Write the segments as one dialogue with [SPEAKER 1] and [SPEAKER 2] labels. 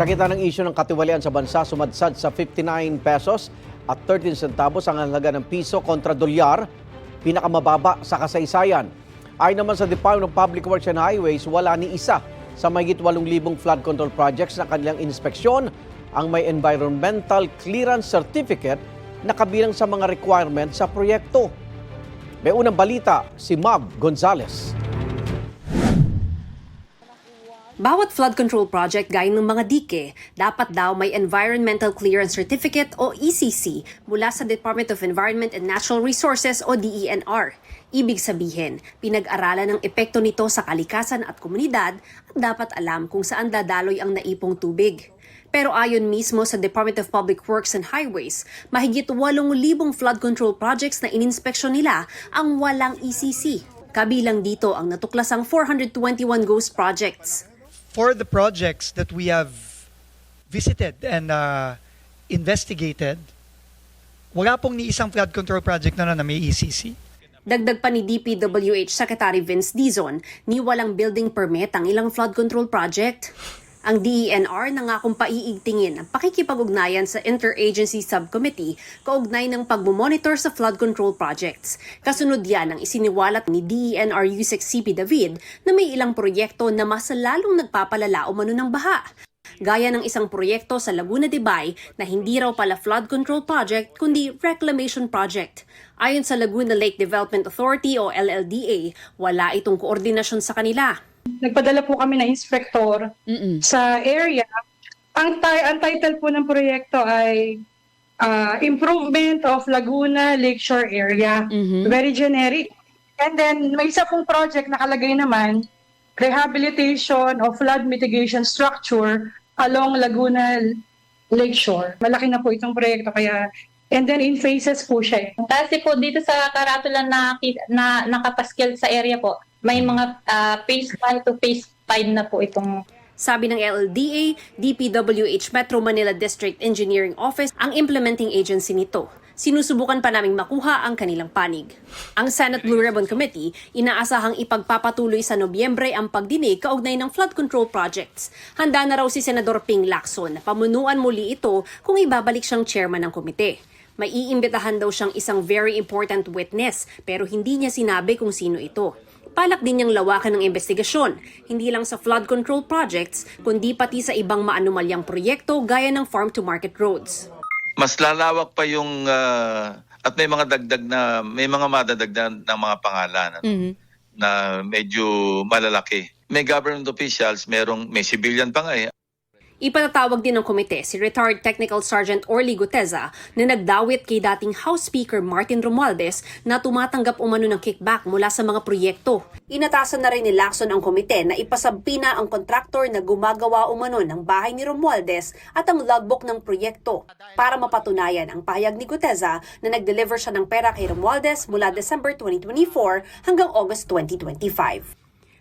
[SPEAKER 1] Sa kita ng isyu ng katiwalian sa bansa, sumadsad sa 59 pesos at 13 centavos ang halaga ng piso kontra dolyar, pinakamababa sa kasaysayan. Ayon naman sa Department of Public Works and Highways, wala ni isa sa mahigit 8,000 flood control projects na kanilang inspeksyon ang may environmental clearance certificate na kabilang sa mga requirements sa proyekto. May unang balita si Mab Gonzales.
[SPEAKER 2] Bawat flood control project gaya ng mga dike, dapat daw may Environmental Clearance Certificate o ECC mula sa Department of Environment and Natural Resources o DENR. Ibig sabihin, pinag-aralan ng epekto nito sa kalikasan at komunidad at dapat alam kung saan dadaloy ang naipong tubig. Pero ayon mismo sa Department of Public Works and Highways, mahigit 8,000 flood control projects na ininspeksyon nila ang walang ECC. Kabilang dito ang natuklasang 421 ghost projects.
[SPEAKER 3] For the projects that we have visited and uh, investigated, wala pong ni isang flood control project na, na may ECC.
[SPEAKER 2] Dagdag pa ni DPWH Secretary Vince Dizon, ni walang building permit ang ilang flood control project. Ang DENR nangakong paiigtingin ang pakikipag-ugnayan sa Interagency Subcommittee kaugnay ng pagmumonitor sa flood control projects. Kasunod yan ang isiniwalat ni DENR USEC CP David na may ilang proyekto na mas lalong nagpapalala umano ng baha. Gaya ng isang proyekto sa Laguna de Bay na hindi raw pala flood control project kundi reclamation project. Ayon sa Laguna Lake Development Authority o LLDA, wala itong koordinasyon sa kanila.
[SPEAKER 4] Nagpadala po kami ng inspector sa area. Ang, ti- ang title po ng proyekto ay ah, Improvement of Laguna Lakeshore Area. Very generic. And then, may isa pong project nakalagay naman, Rehabilitation of Flood Mitigation Structure along Laguna Lakeshore. Malaki na po itong proyekto kaya and then in phases po siya. eh.
[SPEAKER 5] Kasi po dito sa karatulan na, na nakapaskil sa area po, may mga ah, phase 1 to phase 5 na po itong
[SPEAKER 2] Sabi ng LLDA, DPWH Metro Manila District Engineering Office ang implementing agency nito. Sinusubukan pa naming makuha ang kanilang panig. Ang Senate Blue Ribbon Committee inaasahang ipagpapatuloy sa Nobyembre ang pagdinig kaugnay ng flood control projects. Handa na raw si Senador Ping Lacson na pamunuan muli ito kung ibabalik siyang chairman ng komite. May iimbitahan daw siyang isang very important witness pero hindi niya sinabi kung sino ito. Palak din niyang lawakan ng investigasyon, hindi lang sa flood control projects, kundi pati sa ibang maanumalyang proyekto gaya ng farm-to-market roads.
[SPEAKER 6] mas lalawak pa yung ah, at may mga dagdag na may mga madadagdag ng mga pangalan ano, na medyo malalaki. May government officials, merong may civilian pa nga eh.
[SPEAKER 2] Ipatatawag din ng komite si retired Technical Sergeant Orly Guteza na nagdawit kay dating House Speaker Martin Romualdez na tumatanggap umano ng kickback mula sa mga proyekto. Inatasan na rin ni Lacson ang komite na ipasabpina ang kontraktor na gumagawa umano ng bahay ni Romualdez at ang logbook ng proyekto para mapatunayan ang pahayag ni Guteza na nag-deliver siya ng pera kay Romualdez mula December 2024 hanggang August 2025.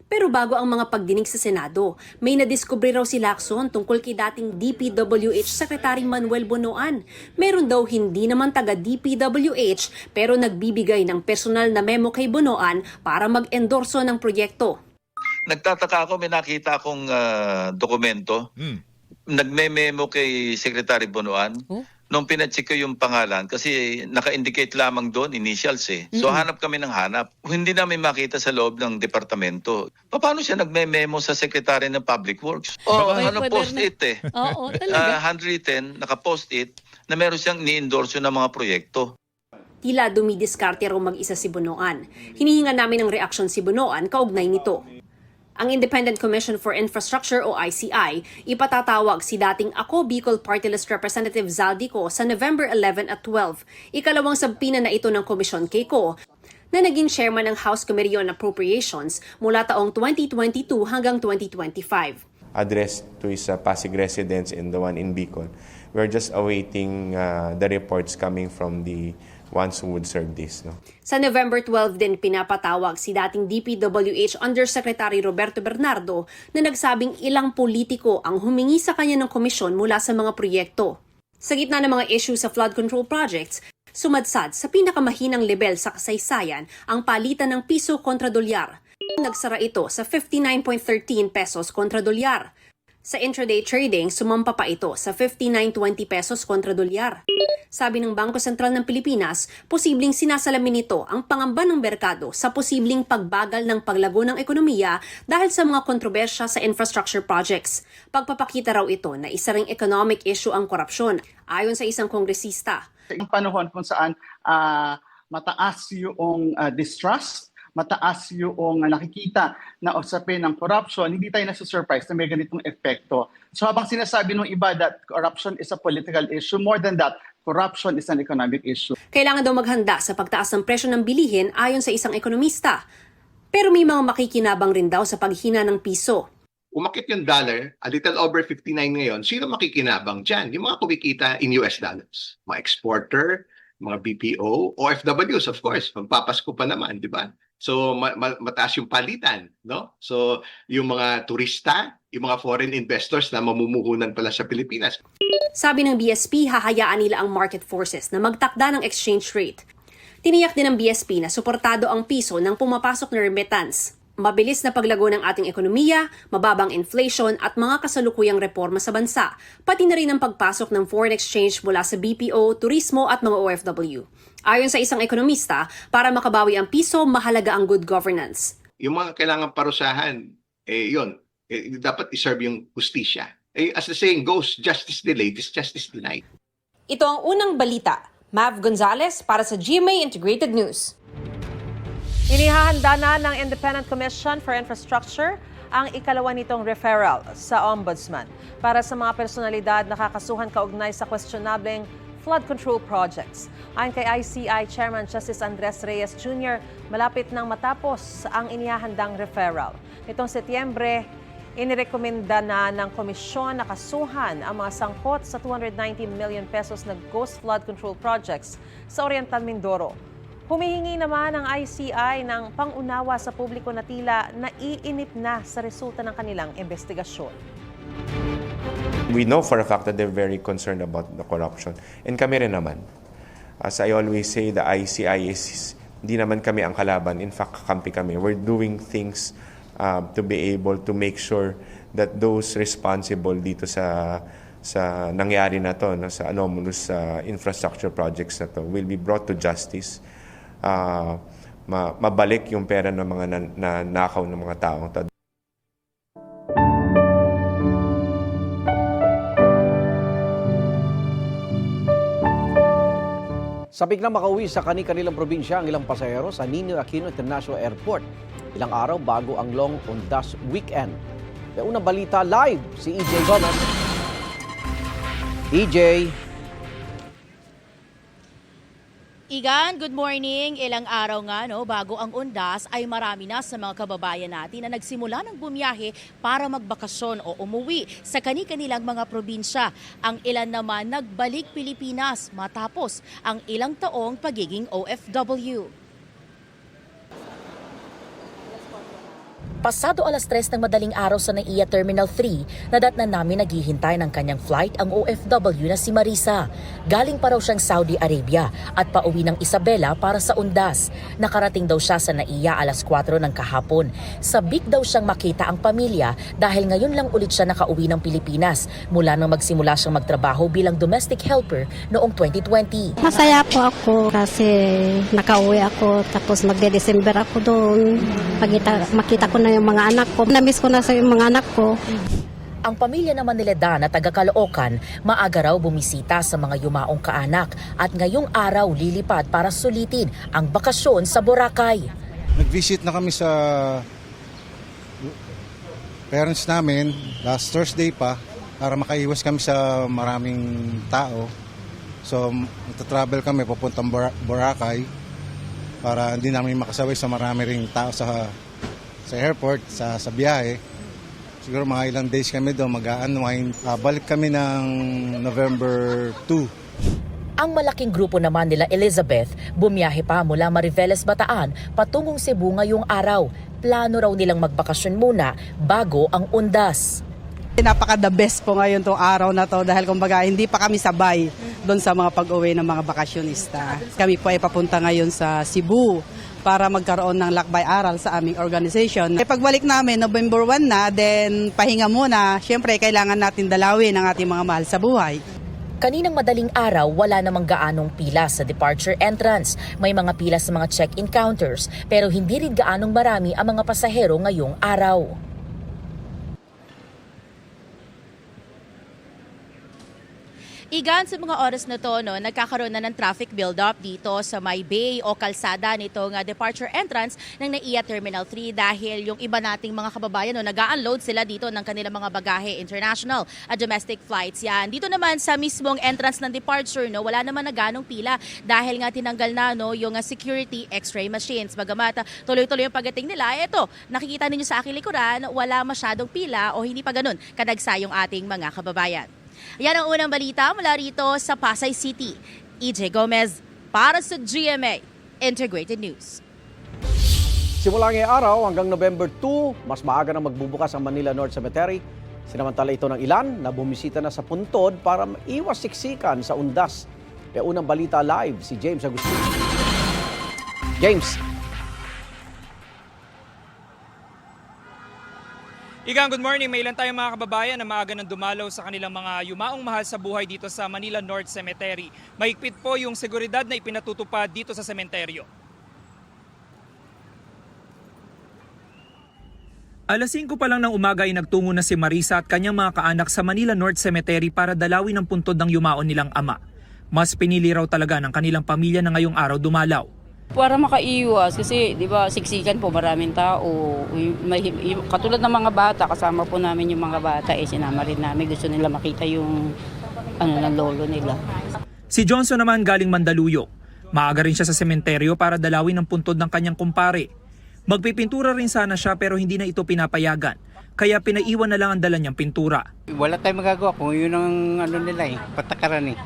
[SPEAKER 2] Pero bago ang mga pagdinig sa Senado, may nadiskubre raw si Lacson tungkol kay dating DPWH Secretary Manuel Bonoan. Meron daw hindi naman taga DPWH pero nagbibigay ng personal na memo kay Bonoan para mag-endorso ng proyekto.
[SPEAKER 6] Nagtataka ako, may nakita akong ah, dokumento. Nagme-memo kay Secretary Bonoan. Nung pinacheck ko yung pangalan, kasi naka-indicate lamang doon, initials eh. So hanap kami ng hanap. Hindi namin makita sa loob ng departamento. Paano siya nagme-memo sa Secretary ng Public Works? O
[SPEAKER 7] Baka-
[SPEAKER 6] ano post-it eh.
[SPEAKER 7] Oo,
[SPEAKER 6] Ah,
[SPEAKER 7] talaga.
[SPEAKER 6] handwritten, naka-post-it, na meron siyang ni-endorse ng mga proyekto.
[SPEAKER 2] Tila dumidiskarte raw mag-isa si Bonoan. Hinihinga namin ng reaksyon si Bonoan kaugnay nito. Ang Independent Commission for Infrastructure o ICI, ipatatawag si dating Ako Bicol Party List Representative Zaldico sa November 11 at 12. Ikalawang sabpina na ito ng komisyon kay Ko na naging chairman ng House Committee on Appropriations mula taong 2022 hanggang 2025.
[SPEAKER 8] addressed to his uh, Pasig residents and the one in Bicol. We're just awaiting uh, the reports coming from the ones who would serve this. No?
[SPEAKER 2] Sa November 12 din pinapatawag si dating DPWH Undersecretary Roberto Bernardo na nagsabing ilang politiko ang humingi sa kanya ng komisyon mula sa mga proyekto. Sa gitna ng mga issue sa flood control projects, sumadsad sa pinakamahinang level sa kasaysayan ang palitan ng piso kontra dolyar. Nagsara ito sa 59.13 pesos kontra dolyar. Sa intraday trading, sumampa pa ito sa 59.20 pesos kontra dolyar. Sabi ng Bangko Sentral ng Pilipinas, posibleng sinasalamin nito ang pangamba ng merkado sa posibleng pagbagal ng paglago ng ekonomiya dahil sa mga kontrobersya sa infrastructure projects. Pagpapakita raw ito na isa ring economic issue ang korupsyon, ayon sa isang kongresista.
[SPEAKER 7] yung panahon kung saan ah, mataas yung ah, distrust, mataas yung nakikita na usapin ng corruption, hindi tayo nasa-surprise na may ganitong epekto. So habang sinasabi ng iba that corruption is a political issue, more than that, corruption is an economic issue.
[SPEAKER 2] Kailangan daw maghanda sa pagtaas ng presyo ng bilihin ayon sa isang ekonomista. Pero may mga makikinabang rin daw sa paghina ng piso.
[SPEAKER 9] umakit yung dollar, a little over 59 ngayon, sino makikinabang dyan? Yung mga kumikita in US dollars. Mga exporter, mga BPO, OFWs, of course. Magpapasko pa naman, di ba? So, ma- ma- mataas yung palitan, no? So, yung mga turista, yung mga foreign investors na mamumuhunan pala sa Pilipinas,
[SPEAKER 2] Sabi ng BSP, hahayaan nila ang market forces na magtakda ng exchange rate. Tiniyak din ng BSP na suportado ang piso ng pumapasok na remittance. Mabilis na paglago ng ating ekonomiya, mababang inflation at mga kasalukuyang reforma sa bansa, pati na rin ang pagpasok ng foreign exchange mula sa BPO, turismo at mga OFW. Ayon sa isang ekonomista, para makabawi ang piso, mahalaga ang good governance.
[SPEAKER 9] yung mga kailangan parusahan, eh, yun, eh, dapat iserve yung justisya. Eh, as the saying goes, justice delayed is justice denied.
[SPEAKER 10] Ito ang unang balita. Mav Gonzalez para sa GMA Integrated News. Inihahanda na ng Independent Commission for Infrastructure ang ikalawa nitong referral sa Ombudsman para sa mga personalidad na kakasuhan kaugnay sa questionableng flood control projects. Ayon kay ICI Chairman Justice Andres Reyes Jr., malapit nang matapos ang inihahandang referral. Nitong Setyembre, inirekomenda na ng komisyon na kasuhan ang mga sangkot sa 290 million pesos na ghost flood control projects sa Oriental Mindoro. Humihingi naman ang ICI ng pangunawa sa publiko na tila naiinip na sa resulta ng kanilang investigasyon.
[SPEAKER 8] We know for a fact that they're very concerned about the corruption. And kami rin naman. As I always say, the ICI is, hindi naman kami ang kalaban. In fact, kakampi kami. We're doing things uh, to be able to make sure that those responsible dito sa sa nangyari na to, no, sa anomalous uh, infrastructure projects na to, will be brought to justice. Uh, ma- mabalik yung pera ng mga na, nakaw ng mga taong to.
[SPEAKER 1] Sa biglang makauwi sa kani-kanilang probinsya ang ilang pasahero sa Nino Aquino International Airport. Ilang araw bago ang long Ondas weekend. May unang balita live si EJ Gomez. EJ,
[SPEAKER 11] Igan, good morning. Ilang araw nga no, bago ang undas ay marami na sa mga kababayan natin na nagsimula ng bumiyahe para magbakasyon o umuwi sa kani-kanilang mga probinsya. Ang ilan naman nagbalik Pilipinas matapos ang ilang taong pagiging OFW.
[SPEAKER 12] Pasado alas 3 ng madaling araw sa NAIA Terminal 3, nadatnan namin naghihintay ng kanyang flight ang OFW na si Marisa. Galing pa raw siyang Saudi Arabia at pauwi ng Isabela para sa Undas. Nakarating daw siya sa NAIA alas 4 ng kahapon. Sabik daw siyang makita ang pamilya dahil ngayon lang ulit siya nakauwi ng Pilipinas mula nang magsimula siyang magtrabaho bilang domestic helper noong 2020.
[SPEAKER 13] Masaya po ako kasi nakauwi ako tapos magde-December ako doon. Makita, makita ko na yung mga anak ko. Namiss ko na sa yung mga anak ko.
[SPEAKER 12] Ang pamilya naman nila Dan at taga Caloocan, maaga raw bumisita sa mga yumaong kaanak at ngayong araw lilipad para sulitin ang bakasyon sa Boracay.
[SPEAKER 14] Nag-visit na kami sa parents namin last Thursday pa para makaiwas kami sa maraming tao. So, magta-travel kami papuntang Bora- Boracay para hindi namin makasaway sa marami ring tao sa sa airport, sa, sa biyahe. Siguro mga ilang days kami doon, mag-unwind. Ah, balik kami ng November 2.
[SPEAKER 12] Ang malaking grupo naman nila Elizabeth, bumiyahe pa mula Mariveles, Bataan patungong Cebu ngayong araw. Plano raw nilang magbakasyon muna bago ang undas.
[SPEAKER 15] Napaka the best po ngayon tong araw na to dahil kumbaga hindi pa kami sabay doon sa mga pag-uwi ng mga bakasyonista. Kami po ay papunta ngayon sa Cebu para magkaroon ng lakbay aral sa aming organization. E pagbalik namin, November 1 na, then pahinga muna. Siyempre, kailangan natin dalawin ang ating mga mahal sa buhay.
[SPEAKER 12] Kaninang madaling araw, wala namang gaanong pila sa departure entrance. May mga pila sa mga check-in counters, pero hindi rin gaanong marami ang mga pasahero ngayong araw.
[SPEAKER 11] Igan sa mga oras na to, no, nagkakaroon na ng traffic build-up dito sa may bay o kalsada nitong uh, departure entrance ng NAIA Terminal 3 dahil yung iba nating mga kababayan no, nag-unload sila dito ng kanilang mga bagahe international at domestic flights. Yan. Dito naman sa mismong entrance ng departure, no, wala naman na ganong pila dahil nga tinanggal na no, yung uh, security x-ray machines. Bagamat uh, tuloy-tuloy yung pagdating nila, eto, nakikita ninyo sa aking likuran, wala masyadong pila o hindi pa ganun kadagsa yung ating mga kababayan. Yan ang unang balita mula rito sa Pasay City. EJ Gomez para sa GMA Integrated News.
[SPEAKER 1] Simula ngayong araw hanggang November 2, mas maaga na magbubukas ang Manila North Cemetery. Sinamantala ito ng ilan na bumisita na sa puntod para iwas siksikan sa undas. Kaya unang balita live si James Agustin. James,
[SPEAKER 16] Igang good morning. May ilan tayong mga kababayan na maaga nang dumalaw sa kanilang mga yumaong mahal sa buhay dito sa Manila North Cemetery. Mahigpit po yung seguridad na ipinatutupad dito sa sementeryo. Alas 5 pa lang ng umaga ay nagtungo na si Marisa at kanyang mga kaanak sa Manila North Cemetery para dalawin ang puntod ng yumaon nilang ama. Mas pinili raw talaga ng kanilang pamilya na ngayong araw dumalaw.
[SPEAKER 17] Para makaiwas kasi 'di ba siksikan po maraming tao. May, y- katulad ng mga bata kasama po namin yung mga bata eh sinama rin namin gusto nila makita yung ano ng lolo nila.
[SPEAKER 16] Si Johnson naman galing Mandaluyong. Maaga rin siya sa sementeryo para dalawin ang puntod ng kanyang kumpare. Magpipintura rin sana siya pero hindi na ito pinapayagan. Kaya pinaiwan na lang ang dala niyang pintura.
[SPEAKER 18] Wala tayong magagawa kung yun ang ano nila eh, patakaran eh.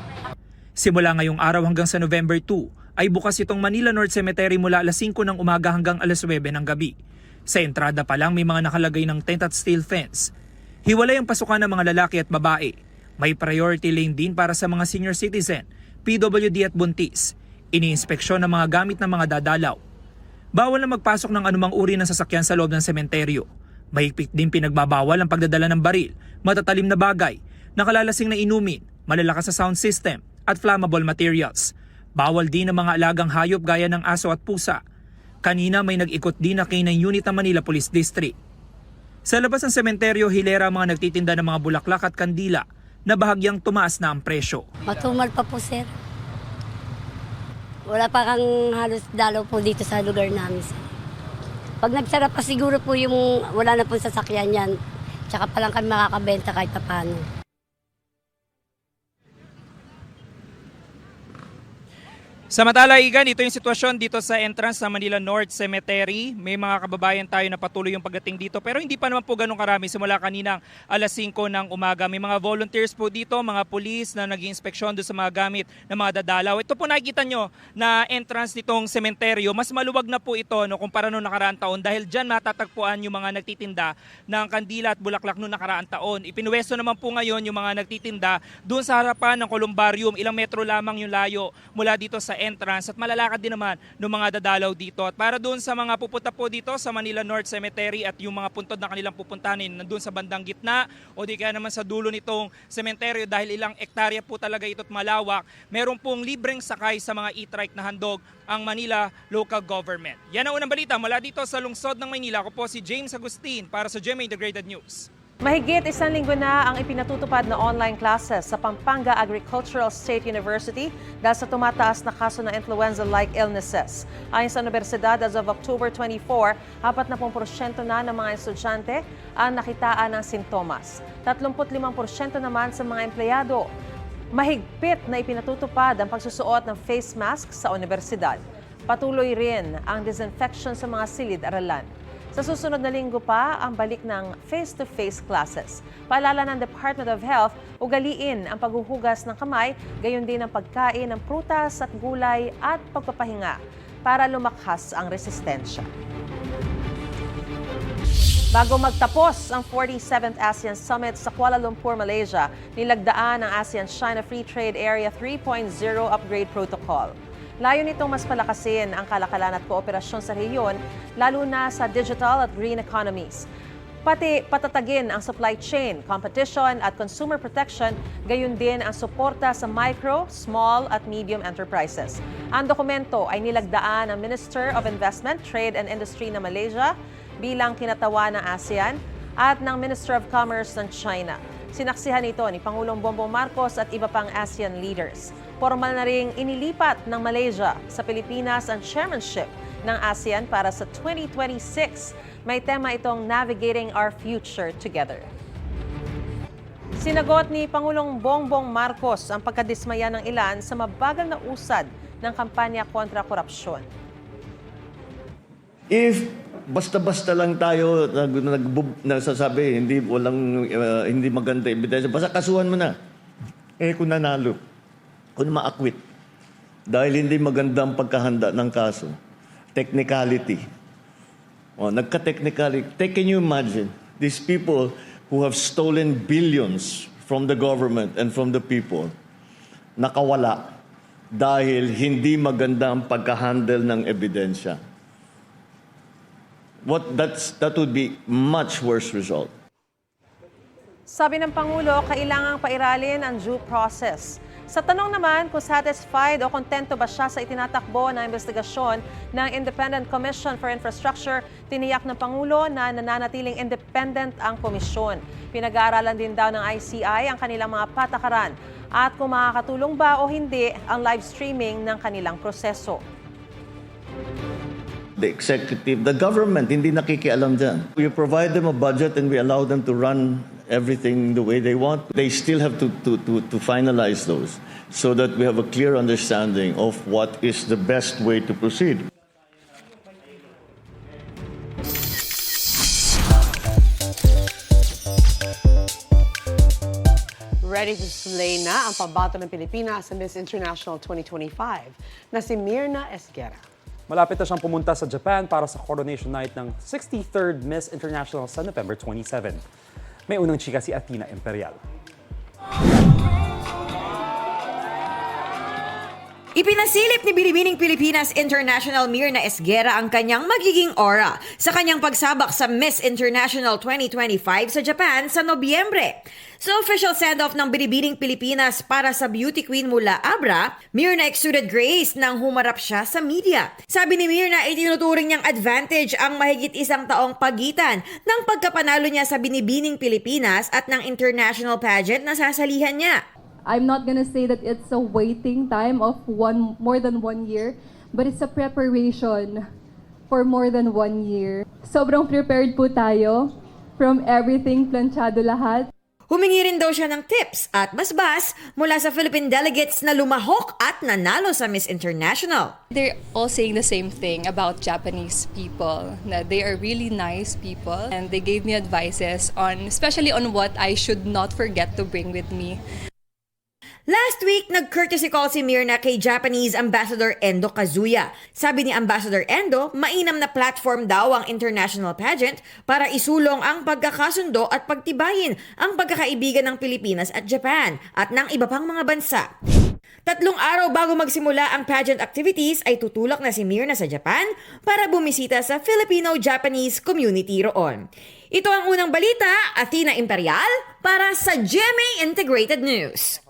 [SPEAKER 16] Simula ngayong araw hanggang sa November 2 ay bukas itong Manila North Cemetery mula alas 5 ng umaga hanggang alas 9 ng gabi. Sa entrada pa lang may mga nakalagay ng tent at steel fence. Hiwalay ang pasukan ng mga lalaki at babae. May priority lane din para sa mga senior citizen, PWD at buntis. Iniinspeksyon ng mga gamit ng mga dadalaw. Bawal na magpasok ng anumang uri ng sasakyan sa loob ng sementeryo. Mahigpit din pinagbabawal ang pagdadala ng baril, matatalim na bagay, nakalalasing na inumin, malalakas sa sound system, at flammable materials. Bawal din ang mga alagang hayop gaya ng aso at pusa. Kanina may nag-ikot din na K9 unit ng Manila Police District. Sa labas ng sementeryo, hilera mga nagtitinda ng mga bulaklak at kandila na bahagyang tumaas na ang presyo.
[SPEAKER 13] Matumal pa po, sir. Wala pa kang halos dalaw po dito sa lugar namin, sir. Pag nagsara pa siguro po yung wala na po sasakyan yan, tsaka pa lang kami makakabenta kahit pa paano.
[SPEAKER 16] Samantala, Igan, ito yung sitwasyon dito sa entrance sa Manila North Cemetery. May mga kababayan tayo na patuloy yung pagdating dito pero hindi pa naman po ganun karami simula kaninang alas 5 ng umaga. May mga volunteers po dito, mga pulis na nag inspeksyon doon sa mga gamit ng mga dadalaw. Ito po nakikita nyo na entrance nitong sementeryo. Mas maluwag na po ito no, kumpara noong nakaraang taon dahil dyan matatagpuan yung mga nagtitinda ng kandila at bulaklak noong nakaraang taon. Ipinuwesto naman po ngayon yung mga nagtitinda doon sa harapan ng columbarium. Ilang metro lamang yung layo mula dito sa entrance at malalakad din naman ng mga dadalaw dito. At para doon sa mga pupunta po dito sa Manila North Cemetery at yung mga puntod na kanilang pupuntanin nandun sa bandang gitna o di kaya naman sa dulo nitong sementeryo dahil ilang ektarya po talaga ito't malawak, meron pong libreng sakay sa mga e-trike na handog ang Manila Local Government. Yan ang unang balita mula dito sa lungsod ng Maynila. Ako po si James Agustin para sa GMA Integrated News.
[SPEAKER 10] Mahigit isang linggo na ang ipinatutupad na online classes sa Pampanga Agricultural State University dahil sa tumataas na kaso ng influenza-like illnesses. Ayon sa universidad, as of October 24, 40% na ng mga estudyante ang nakitaan ng sintomas. 35% naman sa mga empleyado. Mahigpit na ipinatutupad ang pagsusuot ng face mask sa universidad. Patuloy rin ang disinfection sa mga silid-aralan. Sa susunod na linggo pa, ang balik ng face-to-face classes. Paalala ng Department of Health, ugaliin ang paghuhugas ng kamay, gayon din ang pagkain ng prutas at gulay at pagpapahinga para lumakas ang resistensya. Bago magtapos ang 47th ASEAN Summit sa Kuala Lumpur, Malaysia, nilagdaan ang ASEAN China Free Trade Area 3.0 Upgrade Protocol. Layo nitong mas palakasin ang kalakalan at kooperasyon sa rehiyon, lalo na sa digital at green economies. Pati patatagin ang supply chain, competition at consumer protection, gayon din ang suporta sa micro, small at medium enterprises. Ang dokumento ay nilagdaan ng Minister of Investment, Trade and Industry ng Malaysia bilang kinatawa ng ASEAN at ng Minister of Commerce ng China. Sinaksihan ito ni Pangulong Bongbong Marcos at iba pang ASEAN leaders. Formal na ring inilipat ng Malaysia sa Pilipinas ang chairmanship ng ASEAN para sa 2026. May tema itong Navigating Our Future Together. Sinagot ni Pangulong Bongbong Marcos ang pagkadismaya ng ilan sa mabagal na usad ng kampanya kontra korupsyon.
[SPEAKER 19] If basta-basta lang tayo nag, nag, nagsasabi hindi walang uh, hindi maganda ebidensya, basta kasuhan mo na. Eh kung nanalo, kung maakwit, dahil hindi maganda ang pagkahanda ng kaso, technicality. Oh, nagka-technicality. Can you imagine these people who have stolen billions from the government and from the people, nakawala dahil hindi maganda ang pagka-handle ng ebidensya. What that's that would be much worse result.
[SPEAKER 10] Sabi ng Pangulo, kailangang pairalin ang due process. Sa tanong naman kung satisfied o kontento ba siya sa itinatakbo na investigasyon ng Independent Commission for Infrastructure, tiniyak ng Pangulo na nananatiling independent ang komisyon. Pinag-aaralan din daw ng ICI ang kanilang mga patakaran at kung makakatulong ba o hindi ang live streaming ng kanilang proseso.
[SPEAKER 19] The executive, the government, hindi nakikialam dyan. We provide them a budget and we allow them to run everything the way they want. They still have to, to, to, to finalize those so that we have a clear understanding of what is the best way to proceed.
[SPEAKER 20] Ready to slay na ang pambato ng Pilipinas sa Miss International 2025 na si Mirna Esguera.
[SPEAKER 21] Malapit na siyang pumunta sa Japan para sa coronation night ng 63rd Miss International sa November 27. May unang chika si Athena Imperial.
[SPEAKER 22] Ipinasilip ni Binibining Pilipinas International Mirna Esguera ang kanyang magiging aura sa kanyang pagsabak sa Miss International 2025 sa Japan sa Nobyembre. Sa official send-off ng Binibining Pilipinas para sa beauty queen mula Abra, Mirna exuded grace nang humarap siya sa media. Sabi ni Mirna ay tinuturing niyang advantage ang mahigit isang taong pagitan ng pagkapanalo niya sa Binibining Pilipinas at ng international pageant na sasalihan niya.
[SPEAKER 23] I'm not gonna say that it's a waiting time of one more than one year, but it's a preparation for more than one year. Sobrang prepared po tayo from everything planchado lahat.
[SPEAKER 22] Humingi rin daw siya ng tips at basbas mula sa Philippine delegates na lumahok at nanalo sa Miss International.
[SPEAKER 24] They're all saying the same thing about Japanese people. Na they are really nice people and they gave me advices on especially on what I should not forget to bring with me.
[SPEAKER 22] Last week, nag-courtesy call si Mirna kay Japanese Ambassador Endo Kazuya. Sabi ni Ambassador Endo, mainam na platform daw ang international pageant para isulong ang pagkakasundo at pagtibayin ang pagkakaibigan ng Pilipinas at Japan at ng iba pang mga bansa. Tatlong araw bago magsimula ang pageant activities ay tutulak na si Mirna sa Japan para bumisita sa Filipino-Japanese community roon. Ito ang unang balita, Athena Imperial, para sa GMA Integrated News.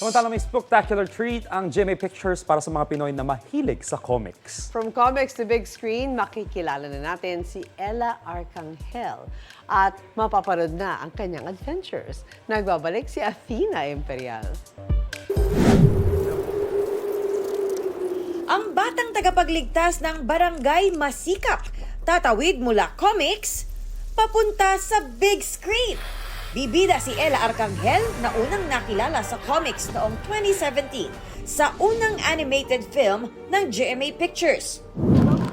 [SPEAKER 21] Samantala may spectacular treat ang GMA Pictures para sa mga Pinoy na mahilig sa comics.
[SPEAKER 20] From comics to big screen, makikilala na natin si Ella Arcangel at mapaparod na ang kanyang adventures. Nagbabalik si Athena Imperial.
[SPEAKER 22] Ang batang tagapagligtas ng barangay Masikap, tatawid mula comics, papunta sa big screen. Bibida si Ella Arcangel na unang nakilala sa comics noong 2017 sa unang animated film ng GMA Pictures.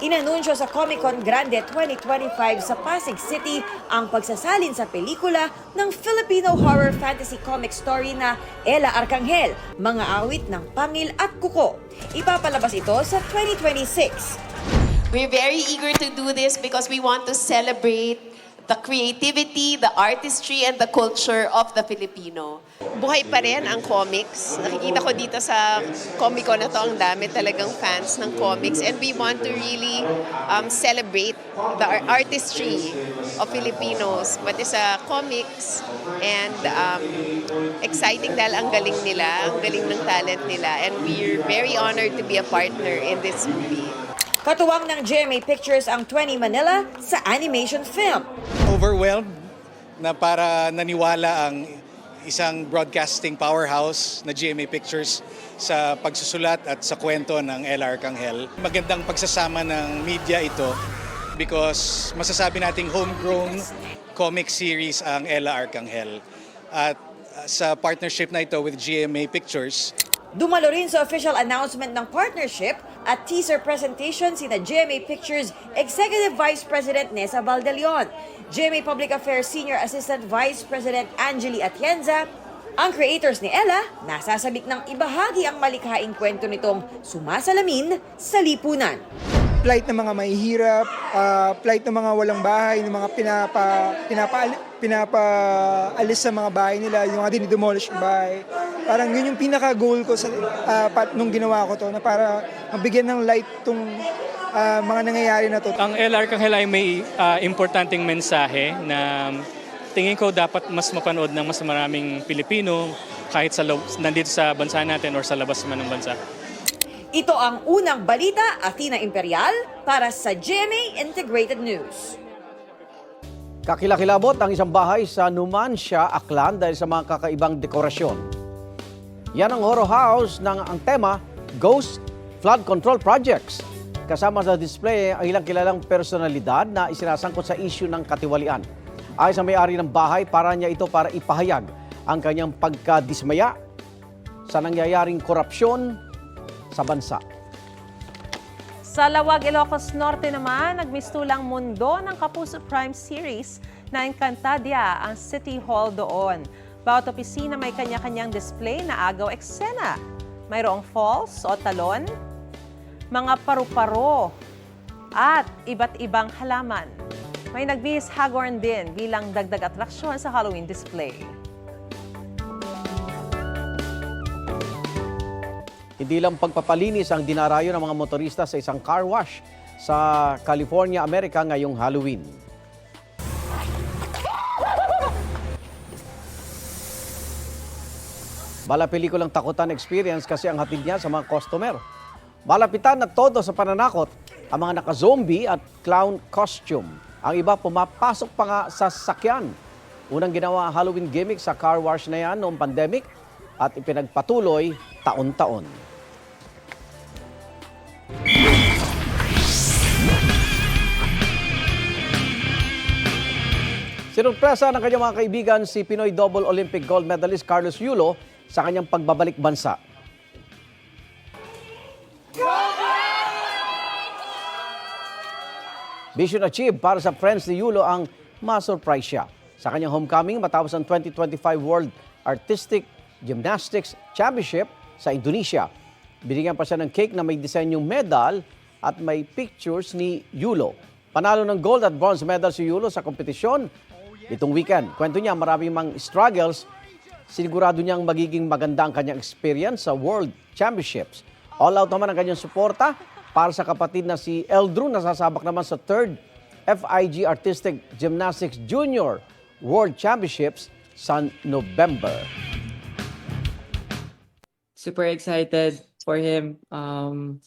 [SPEAKER 22] Inanunsyo sa Comic Con Grande 2025 sa Pasig City ang pagsasalin sa pelikula ng Filipino horror fantasy comic story na Ella Arcangel, mga awit ng Pangil at Kuko. Ipapalabas ito sa 2026.
[SPEAKER 25] We're very eager to do this because we want to celebrate
[SPEAKER 26] the creativity, the artistry, and the culture of the Filipino.
[SPEAKER 27] buhay pa rin ang comics. Nakikita ko dito sa Comic Con na to, ang dami talagang fans ng comics. And we want to really um, celebrate the ar- artistry of Filipinos, pati sa comics. And um, exciting dahil ang galing nila, ang galing ng talent nila. And we're very honored to be a partner in this movie.
[SPEAKER 22] Katuwang ng GMA Pictures ang 20 Manila sa animation film.
[SPEAKER 28] overwhelmed na para naniwala ang isang broadcasting powerhouse na GMA Pictures sa pagsusulat at sa kwento ng L.R. Arcangel. Magandang pagsasama ng media ito because masasabi nating homegrown comic series ang Ella Arcangel. At uh, sa partnership na ito with GMA Pictures,
[SPEAKER 22] Dumalo rin sa official announcement ng partnership at teaser presentation sina GMA Pictures Executive Vice President Nessa Valdelion, GMA Public Affairs Senior Assistant Vice President Angeli Atienza, ang creators ni Ella nasasabik ng ibahagi ang malikhaing kwento nitong sumasalamin sa lipunan.
[SPEAKER 29] Plight ng mga mahihirap, ah, plight ng mga walang bahay, ng mga pinapa, pinapa, pinapaalis sa mga bahay nila, yung mga dinidemolish yung bahay. Parang yun yung pinaka-goal ko sa, ah, pat, nung ginawa ko to, na para mabigyan ng light tong ah, mga nangyayari na to.
[SPEAKER 16] Ang El Arcangel ay may ah, importanteng mensahe na tingin ko dapat mas mapanood ng mas maraming Pilipino kahit sa nandito sa bansa natin or sa labas man ng bansa.
[SPEAKER 22] Ito ang unang balita, Athena Imperial, para sa GMA Integrated News.
[SPEAKER 1] Kakilakilabot ang isang bahay sa Numancia, Aklan dahil sa mga kakaibang dekorasyon. Yan ang horror house ng ang tema, Ghost Flood Control Projects. Kasama sa display ang ilang kilalang personalidad na isinasangkot sa issue ng katiwalian. Ayon sa may-ari ng bahay, para niya ito para ipahayag ang kanyang pagkadismaya sa nangyayaring korupsyon sa bansa.
[SPEAKER 10] Sa Lawag, Ilocos Norte naman, nagmistulang mundo ng Kapuso Prime Series na Encantadia ang City Hall doon. Bawat opisina may kanya-kanyang display na agaw eksena. Mayroong falls o talon, mga paru-paro, at iba't ibang halaman. May nagbihis hagorn din bilang dagdag atraksyon sa Halloween display.
[SPEAKER 1] Hindi lang pagpapalinis ang dinarayo ng mga motorista sa isang car wash sa California, Amerika ngayong Halloween. Bala pelikulang takutan experience kasi ang hatid niya sa mga customer. Malapitan na todo sa pananakot ang mga naka-zombie at clown costume. Ang iba pumapasok pa nga sa sasakyan. Unang ginawa ang Halloween gimmick sa car wash na yan noong pandemic at ipinagpatuloy taon-taon. Sinurpresa ng kanyang mga kaibigan si Pinoy double Olympic gold medalist Carlos Yulo sa kanyang pagbabalik bansa. Mission achieved para sa friends ni Yulo ang ma-surprise siya sa kanyang homecoming matapos ang 2025 World Artistic Gymnastics Championship sa Indonesia. Binigyan pa siya ng cake na may disenyong medal at may pictures ni Yulo. Panalo ng gold at bronze medal si Yulo sa kompetisyon itong weekend. Kwento niya maraming mang struggles. Sinigurado niyang magiging maganda ang kanyang experience sa World Championships. All out naman ang kanyang suporta para sa kapatid na si Eldru na sasabak naman sa 3rd FIG Artistic Gymnastics Junior World Championships sa November.
[SPEAKER 25] super excited for him. Um,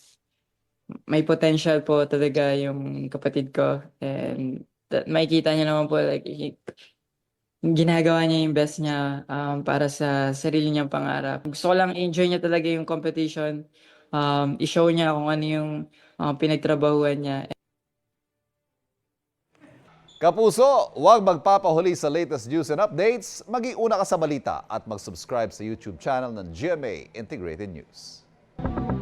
[SPEAKER 25] may potential po talaga yung kapatid ko. And that, makikita niya naman po, like, he, ginagawa niya yung best niya um, para sa sarili niyang pangarap. Gusto ko lang enjoy niya talaga yung competition. Um, i-show niya kung ano yung um, pinagtrabahuan niya.
[SPEAKER 30] Kapuso, huwag magpapahuli sa latest news and updates. Mag-iuna ka sa balita at mag-subscribe sa YouTube channel ng GMA Integrated News. Thank you.